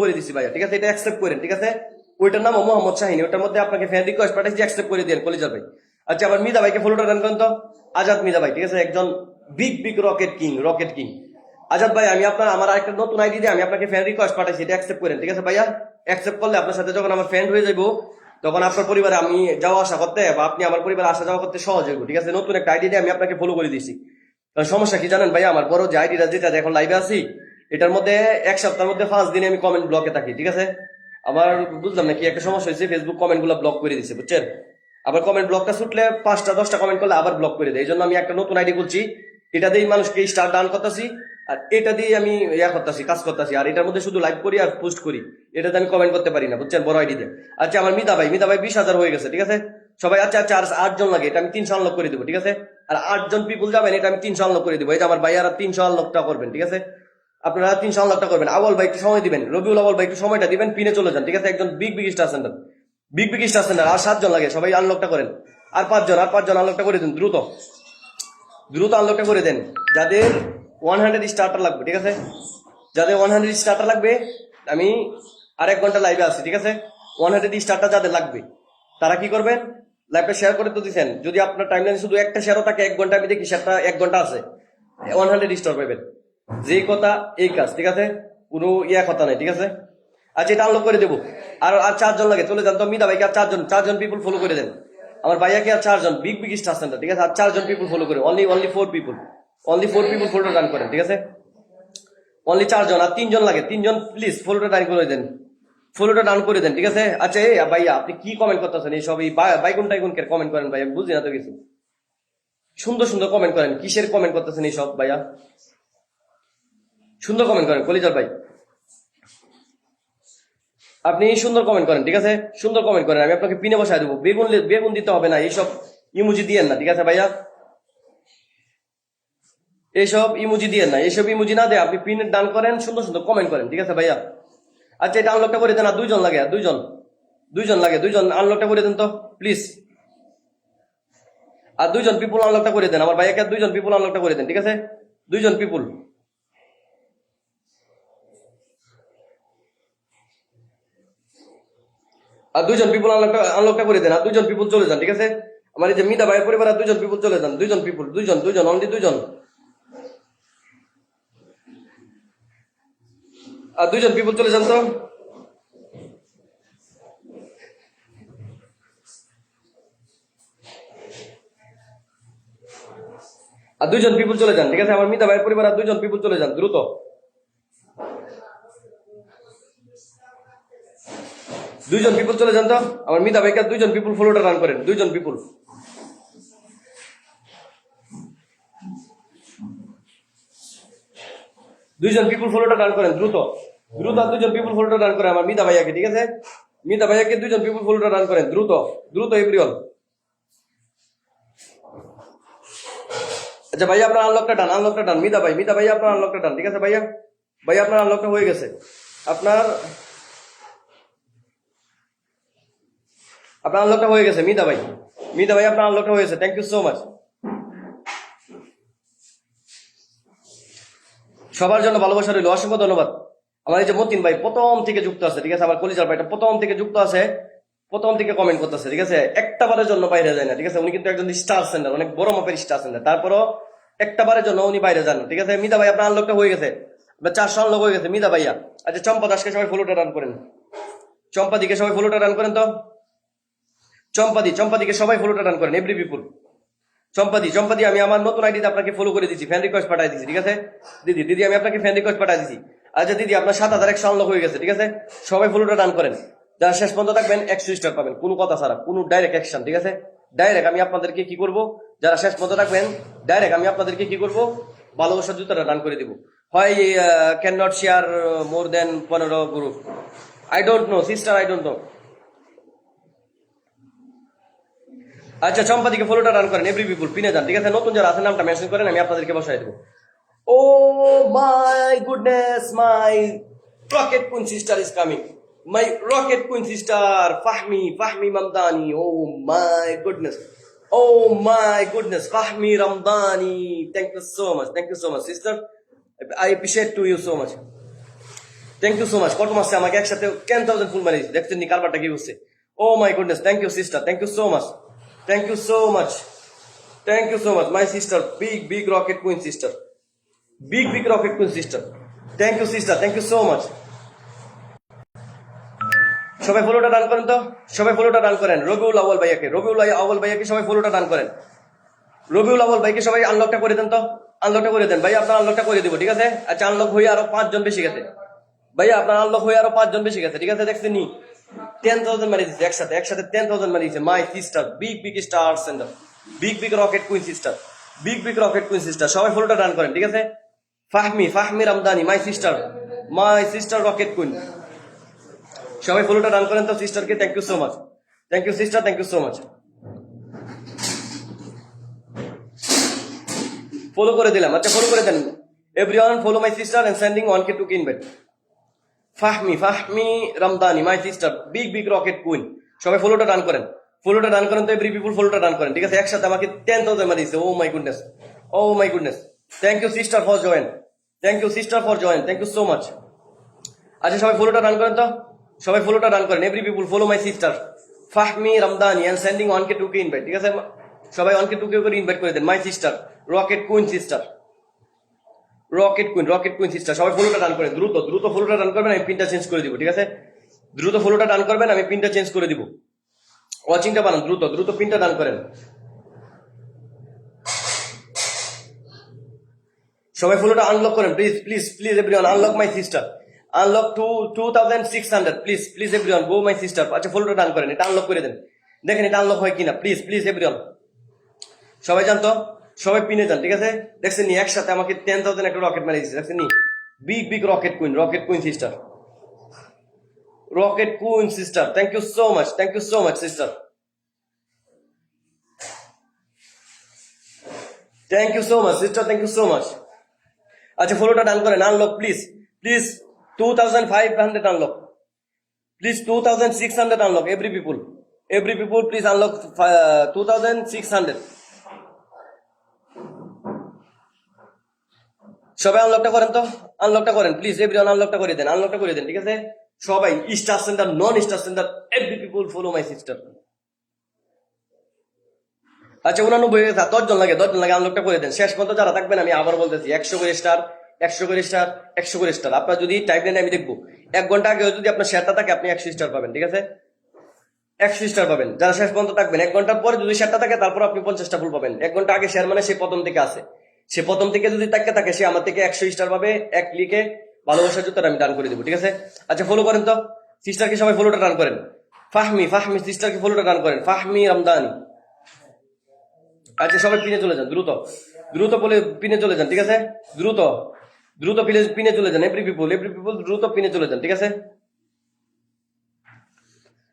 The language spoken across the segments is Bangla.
করে দিছি ভাইয়া, ঠিক আছে? এটা অ্যাকসেপ্ট করেন, ঠিক আছে? ওইটার নাম মোহাম্মদ শাহিনী, ওটার মধ্যে আপনাকে ফ্যান রিকোয়েস্ট পাঠাইছি অ্যাকসেপ্ট করে দেন, কলিজার ভাই। আচ্ছা আবার মিদা ভাইকে ফলোটা রান করেন তো। আজাদ মিদা ভাই, ঠিক আছে? একজন big big rocket king rocket king Azad ভাই, আমি আপনার, আমার আরেকটা নতুন আইডি দিয়ে আমি আপনাকে ফ্যান রিকোয়েস্ট পাঠাইছি, এটা অ্যাকসেপ্ট করেন, ঠিক আছে ভাইয়া? অ্যাকসেপ্ট করলে আপনার সাথে যখন আমার ফ্রেন্ড হয়ে যাব তখন আপনার পরিবারে আমি যাওয়া আসা করতে বা আপনি আমার পরিবারে আসা যাওয়া করতে সহজ হইব, ঠিক আছে? নতুন একটা আইডি দিয়ে আমি আপনাকে ফলো করে কারণ সমস্যা কি জানেন ভাইয়া? আমার বড় যে আইডিটা যেটা এখন লাইভে আছি এটার মধ্যে এক সপ্তাহের মধ্যে পাঁচ দিনে আমি কমেন্ট ব্লকে থাকি, ঠিক আছে? আমার বুঝলাম না কি একটা সমস্যা হয়েছে ফেসবুক কমেন্টগুলো ব্লক করে দিচ্ছে বুঝছেন? আবার কমেন্ট ব্লকটা ছুটলে পাঁচটা, দশটা কমেন্ট করলে আবার ব্লক করে দেয়। এই জন্য আমি একটা নতুন আইডি করছি এটা দিয়েই মানুষকে স্টার ডান করতেছি, আর এটা দিয়ে আমি ইয়া করতেছি, কাজ করতেছি। আর এটার মধ্যে শুধু লাইভ করি আর পোস্ট করি, এটাতে আমি কমেন্ট করতে পারি না, বুঝছেন? বড় আইডি দিয়ে। আচ্ছা আমার মিতা ভাই মিতা ভাই বিশ হাজার হয়ে গেছে, ঠিক আছে? সবাই আচ্ছা আচ্ছা আর আটজন লাগে, এটা আমি তিনশো আনলক করে দেবো, ঠিক আছে? আর আটজন পিপুল যাবেন, এটা আমি তিনশো আনলক করে দেবো। যে আমার ভাইয়ারা তিনশো আনলকটা করবেন, ঠিক আছে? আপনারা তিনশো আনলকটা করবেন। আওয়াল ভাই একটু সময় দিবেন। রবিউল আওয়াল ভাই একটু সময়টা দিবেন, পিনে চলে যান, ঠিক আছে? একজন big big star centre big big star centre আর সাতজন লাগে, সবাই আনলকটা করেন। আর পাঁচজন আর পাঁচজন আনলকটা করে দিন, দ্রুত। দ্রুত আনলকটা করে দেন। যাদের ওয়ান হান্ড্রেড স্টার্টার লাগবে, ঠিক আছে? যাদের ওয়ান হান্ড্রেড স্টার্টার লাগবে, আমি আর এক ঘণ্টা লাইভে আছি, ঠিক আছে? ওয়ান হান্ড্রেড স্টার্টার যাদের লাগবে, তারা কি করবেন? লাইভটা শেয়ার করে তো দিচ্ছেন যদি আপনার টাইমলাইনে শুধু একটা শেয়ারও থাকে, এক ঘণ্টা, আমি দেখি শেয়ারটা এক ঘণ্টা আছে। ওয়ান হান্ড্রেড স্টার পাবেন। যে কথা এই কাজ, ঠিক আছে? কোনো ইয়া কথা নাই, ঠিক আছে? আচ্ছা এটা আনলক করে দেবো। আর আর চারজন লাগে, চলে যান। তো মিদা ভাইকে আর চারজন চারজন পিপুল ফলো করে দেন। আমার ভাইয়াকে আর চারজন বিগ বিগ স্টার সেন্টার ঠিক আছে? আর চারজন পিপুল ফলো করে only only four people only four people ফলোটা done করেন, ঠিক আছে? অনলি চারজন, আর তিনজন লাগে, তিনজন প্লিজ ফলোটা ডান করে দেন। ফলোটা ডান করে দেন, ঠিক আছে? আচ্ছা এই ভাইয়া, আপনি কি কমেন্ট করতেছেন? এই সব এই বাই- বাইকুন টাইকুন কে কমেন্ট করেন ভাইয়া বুঝি না তো কিছু। সুন্দর সুন্দর কমেন্ট করেন, কিসের কমেন্ট করতেছেন এই সব ভাইয়া? সুন্দর কমেন্ট করেন, কলিজার ভাই। আপনি সুন্দর কমেন্ট করেন, ঠিক আছে? সুন্দর কমেন্ট করেন, আমি আপনাকে পিনে বসায় দেবো। বেগুন বেগুন দিতে হবে না, এইসব ইমুজি দিয়েন না, ঠিক আছে ভাইয়া? এইসব ইমুজি দিয়েন না, এইসব ইমুজি না দিয়ে আপনি পিনের ডান করেন, সুন্দর সুন্দর কমেন্ট করেন, ঠিক আছে ভাইয়া? আচ্ছা এটা আনলকটা করে দেন, আর দুইজন লাগে দুইজন। দুইজন লাগে, দুইজন আনলকটা করে দেন তো প্লিজ আর দুইজন পিপুল আনলকটা করে দেন, আমার ভাইয়াকে দুইজন পিপুল আনলকটা করে দেন, ঠিক আছে? দুইজন পিপুল আর দুইজন পিপুল আনলকটা করে দেন, আর দুইজন পিপুল চলে যান, ঠিক আছে? আমার এই যে মিদা ভাইয়ের পরিবার, আর দুইজন পিপুল চলে যান, দুইজন পিপুল দুইজন দুইজন অনলি দুইজন। আর দুইজন পিপুল চলে যান তো? আর দুইজন পিপুল চলে যান, ঠিক আছে? আমার মিতা ভাইয়ের পরিবার, আর দুইজন পিপুল চলে যান, দ্রুত। দুইজন পিপুল চলে যান তো? আমার মিতা ভাইকে দুইজন পিপুল ফলোটা রান করেন, দুইজন পিপুল দুইজন পিপুল ফলোটা রান করেন, দ্রুত। দ্রুত দুইজন পিপুল ফলোটা রান করেন আমার মিতা ভাইয়াকে, ঠিক আছে? মিতা ভাইয়াকে দুইজন পিপুল ফলোটা রান করেন, দ্রুত। দ্রুত এভরিওয়ান। আচ্ছা ভাইয়া, আপনার আনলকটা ডান আনলকটা ডান মিতা ভাই, মিতা ভাইয়া, আপনার আনলকটা ডান ঠিক আছে ভাইয়া? ভাইয়া, আপনার আনলকটা হয়ে গেছে। আপনার আপনার আনলকটা হয়ে গেছে, মিতা ভাই। মিতা ভাই, আপনার আনলকটা গেছে। থ্যাংক ইউ সো মাচ সবার জন্য ভালোবাসা রইল। অসংখ্য ধন্যবাদ। আমার এই যে মতিন ভাই প্রথম থেকে যুক্ত আছে, ঠিক আছে? আমার কলিজার ভাইটা প্রথম থেকে যুক্ত আছে, প্রথম থেকে কমেন্ট করতেছে, ঠিক আছে? একটা বারের জন্য বাইরে যায় না, ঠিক আছে? উনি কিন্তু একজন স্টার সেন্টার অনেক বড় মাপের স্টার সেন্টার তারপরও একটা বারের জন্য উনি বাইরে যান, ঠিক আছে? মিতা ভাই, আপনার আনলকটা হয়ে গেছে। আপনার চারশো আনলক হয়ে গেছে, মিতা ভাইয়া। আচ্ছা চম্পা দাসকে সবাই ফলোটা রান করেন। চম্পা দিকে সবাই ফলোটা রান করেন তো? চম্পাদি, চম্পাদিকে সবাই ফলোটা রান করেন এভরি পিপুল চম্পাদি চম্পাদি, আমি আমার নতুন আইডিতে আপনাকে ফলো করে দিচ্ছি ফ্যান রিকোয়েস্ট পাঠাই দিচ্ছি ঠিক আছে? দিদি দিদি, আমি আপনাকে ফ্যান রিকোয়েস্ট পাঠাই দিচ্ছি আচ্ছা দিদি, আপনার সাত হাজার একশো আনলক হয়ে গেছে, ঠিক আছে? সবাই ফলোটা রান করেন। যারা শেষ পর্যন্ত থাকবেন একশো স্টার পাবেন, কোনো কথা ছাড়া, কোনো ডাইরেক্ট অ্যাকশন ঠিক আছে? ডাইরেক্ট আমি আপনাদেরকে কি করব? যারা শেষ পর্যন্ত থাকবেন ডাইরেক্ট আমি আপনাদেরকে কি করব? ভালোবাসার জুতাটা রান করে দিব। হয় can not share more then পনেরো group I don't know sister I don't know আচ্ছা চম্পাদিকে ফলোটা রান করেন এভরি পিপুল পিনে যান, ঠিক আছে? নতুন যারা আছে নামটা মেনশন করেন, আমি আপনাদেরকে বসাই দেবো। ও my goodness, my rocket queen sister is coming. My rocket queen sister, Fahmi Fahmi Mamdani, oh my goodness, oh my goodness, Fahmi Ramdani thank you so much thank you so much sister I appreciate to you so much thank you so much কত মাসে আমাকে একসাথে টেন থাউজেন্ড ফুল মারিয়েছে দেখছেন নি কারবারটা কি হচ্ছে ও my goodness thank you sister thank you so much thank you so much thank you so much my sister big big rocket queen sister big big rocket queen sister thank you sister thank you so much সবাই ফলোটা ডান করেন তো? সবাই ফলোটা ডান করেন। রবিউল আউ্বাল ভাইয়াকে। রবিউল আউ্বাল ভাইয়াকে সবাই ফলোটা ডান করেন। রবিউল আউ্বাল ভাইকে সবাই আনলকটা করে দেন তো? আনলকটা করে দেন। ভাই আপনার আনলকটা করে দিব, ঠিক আছে? আচ্ছা আনলক হয়ে আরও পাঁচজন বেশি গেছে। ভাইয়া, আপনার আনলক হয়ে আরও পাঁচজন বেশি গেছে, ঠিক আছে? দেখছেন নি? টেন থাউজেন্ড মারি একসাথে একসাথে টেন থাউজেন্ড মারি my sister big big star centre big big rocket queen sister big big rocket queen sister সবাই ফলোটা ডান করেন, ঠিক আছে? Fahmi Fahmi Ramdani my sister my sister rocket queen সবাই ফলোটা ডান করেন তো সিস্টারকে thank you so much thank you sister thank you so much follow করে দিলাম আচ্ছা ফলো করে দেন। Everyone follow my sister and sending one K to kin bet Fahmi Fahmi Ramdani my sister big big rocket queen সবাই ফলোটা ডান করেন। ফলোটা ডান করেন তো এভরি পিপুল ফলোটা ডান করেন। ঠিক আছে? একসাথে আমাকে টেন থাউজেন্ড মারিয়েছে ও my goodness oh my goodness thank you sister for join thank you sister for join thank you so much আচ্ছা সবাই ফলোটা ডান করেন তো? সবাই ফলোটা ডান করেন। Every people follow my sister Fahmi Ramdani and sending one K two K invite ঠিক আছে? সবাই ওয়ান কে টু কে করে ইনভাইট করে দেন। My sister rocket queen sister rocket queen rocket queen sister সবাই ফলোটা ডান করেন দ্রুত দ্রুত ফলোটা ডান করবেন, আমি পিনটা চেঞ্জ করে দিব, ঠিক আছে? দ্রুত ফলোটা ডান করবেন, আমি পিনটা চেঞ্জ করে দিব। ওয়াচিংটা বানান, দ্রুত দ্রুত পিনটা ডান করেন। সবাই ফলোটা আনলক করেন please please please everyone unlock my sister unlock to two thousand six hundred please please everyone go my sister আচ্ছা ফলোটা ডান করেন, এটা আনলক করে দেন। দেখেন এটা আনলক হয় কিনা প্লিজ প্লিজ এভরিওয়ান সবাই জানতো? সবাই পিনে যান, ঠিক আছে? দেখছেন নি, একসাথে আমাকে টেন থাউজেন্ড একটা রকেট মারি দিচ্ছে দেখছেন নি? Big big rocket queen rocket queen sister rocket queen sister thank you so much thank you so much sister thank you so much sister thank you so much আচ্ছা ফলোটা ডান করেন unlock please please two thousand five hundred unlock please two thousand six hundred unlock every people every people please unlock two thousand six hundred সবাই আনলকটা করেন তো? আনলকটা করেন প্লিজ এভরিওয়ান আনলকটা করে দেন আনলকটা করে দেন, ঠিক আছে? সবাই star centre non star centre every people follow my sister আচ্ছা উনানব্বই হয়ে গেছে দশজন লাগে দশজন লাগে আনলকটা করে দেন। শেষ পর্যন্ত যারা থাকবেন, আমি আবার বলতেছি, একশো করে স্টার একশো করে স্টার একশো করে স্টার আপনার যদি টাইপ নেন আমি দেখব। এক ঘণ্টা আগে যদি আপনার শেয়ারটা থাকে, আপনি একশো স্টার পাবেন, ঠিক আছে? একশো স্টার পাবেন। যারা শেষ পর্যন্ত থাকবেন, এক ঘণ্টার পরে যদি শেয়ারটা থাকে, তারপর আপনি পঞ্চাশটা ফুল পাবেন। এক ঘণ্টা আগে শেয়ার মানে সেই প্রথম থেকে আছে। সে প্রথম থেকে যদি তাকে থাকে, সে আমার থেকে একশো স্টার পাবে, এক ক্লিকে ভালোবাসার জুতার আমি দান করে দেবো, ঠিক আছে? আচ্ছা ফলো করেন তো। সিস্টারকে সবাই ফলোটা ডান করেন। ফাহমি ফাহমি সিস্টারকে ফলোটা ডান করেন। ফাহমি রমদানি আচ্ছা সবাই পিনে চলে যান, দ্রুত। দ্রুত বলে পিনে চলে যান, ঠিক আছে? দ্রুত। দ্রুত পিনে পিনে চলে যান এভরি পিপুল এভরি পিপুল দ্রুত পিনে চলে যান, ঠিক আছে?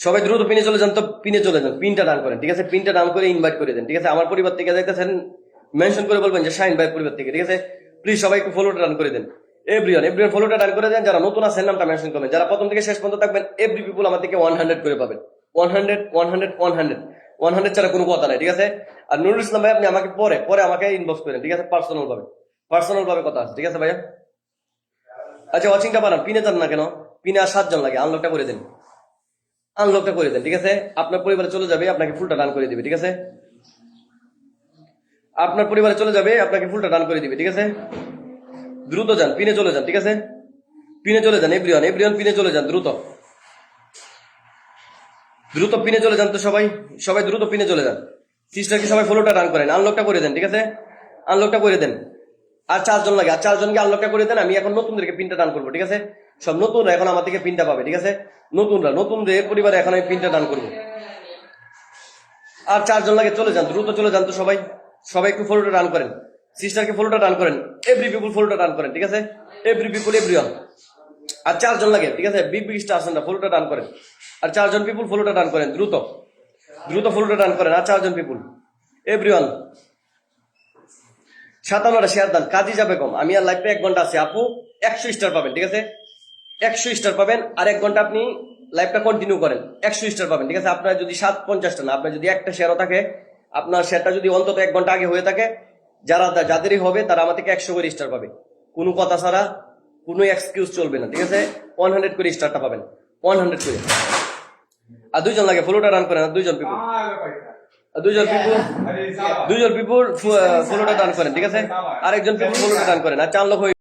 সবাই দ্রুত পিনে চলে যান তো পিনে চলে যান পিনটা ডান করেন, ঠিক আছে? পিনটা ডান করে ইনভাইট করে দেন, ঠিক আছে? আমার পরিবার থেকে যাইতেছেন মেনশন করে বলবেন যে শাইন ভাই পরিবার থেকে, ঠিক আছে? প্লিজ সবাই একটু ফলোটা ডান করে দেন। এভরিওয়ান এভরিওয়ান ফলোটা ডান করে দেন। যারা নতুন আছেন, নামটা মেনশন করবেন। যারা প্রথম থেকে শেষ পর্যন্ত থাকবেন এভরি পিপুল আমার থেকে ওয়ান হান্ড্রেড করে পাবেন। One hundred one hundred one hundred one hundred ছাড়া কোনো কথা নাই, ঠিক আছে? আর নুরুল ইসলাম ভাই, আপনি আমাকে পরে পরে আমাকে ইনবক্স করেন, ঠিক আছে? পার্সোনাল ভাবে। পার্সোনাল ভাবে কথা আছে, ঠিক আছে ভাইয়া? আচ্ছা ওয়াচিংটা বানান। পিনে যান না কেন? পিনে আর সাতজন লাগে। আনলকটা করে দেন। আনলকটা করে দেন, ঠিক আছে? আপনার পরিবারে চলে যাবে, আপনাকে ফুলটা ডান করে দিবে, ঠিক আছে? আপনার পরিবারে চলে যাবে, আপনাকে ফুলটা ডান করে দিবে, ঠিক আছে? দ্রুত যান, পিনে চলে যান, ঠিক আছে? পিনে চলে যান, এভরিওয়ান এভরিওয়ান পিনে চলে যান, দ্রুত। দ্রুত পিনে চলে যান তো সবাই সবাই দ্রুত পিনে চলে যান। সিস্টারকে সবাই ফলোটা ডান করেন? আনলকটা করে দেন, ঠিক আছে? আনলকটা করে দেন। আর চারজন লাগে, আর চারজনকে আনলকটা করে দেন, আমি এখন নতুনদেরকে পিনটা ডান করব, ঠিক আছে? সব নতুনরা এখন আমার থেকে পিনটা পাবে, ঠিক আছে? নতুনরা, নতুনদের পরিবারে এখন আমি পিনটা ডান করব। আর চারজন লাগে, চলে যান, দ্রুত চলে যান তো সবাই। সবাই একটু ফলোটা ডান করেন। সিস্টারকে ফলোটা ডান করেন। এভরি পিপুল ফলোটা ডান করেন, ঠিক আছে? এভরি পিপুল এভরি ওয়ান আর চারজন লাগে, ঠিক আছে? বিগ বিগ স্টার আছেন না ফলোটা ডান করেন। আর চারজন পিপুল ফলোটা ডান করেন, দ্রুত। দ্রুত ফলোটা ডান করেন, আর চারজন পিপুল এভরিওয়ান সাতান্নটা শেয়ার দান কাজই যাবে কম আমি আর লাইফে এক ঘণ্টা আছি। আপু, একশো স্টার পাবেন, ঠিক আছে? একশো স্টার পাবেন, আর এক ঘণ্টা আপনি লাইফটা কন্টিনিউ করেন। একশো স্টার পাবেন, ঠিক আছে? আপনার যদি সাত পঞ্চাশটা না, আপনার যদি একটা শেয়ারও থাকে আপনার সেটা যদি অন্তত এক ঘণ্টা আগে হয়ে থাকে যারা যাদেরই হবে তারা আমার থেকে একশো করে স্টার পাবে। কোনো কথা ছাড়া কোনো এক্সকিউজ চলবে না ঠিক আছে? ওয়ান হান্ড্রেড করে স্টারটা পাবেন। ওয়ান হান্ড্রেড করে। আর দুইজন লাগে ফলোটা রান করেন আর দুইজন পিপুল আর দুইজন পিপুল দুইজন পিপুল ফলোটা রান করেন ঠিক আছে? আরেকজন পিপুল ফলোটা রান করেন আর চার লোক হয়ে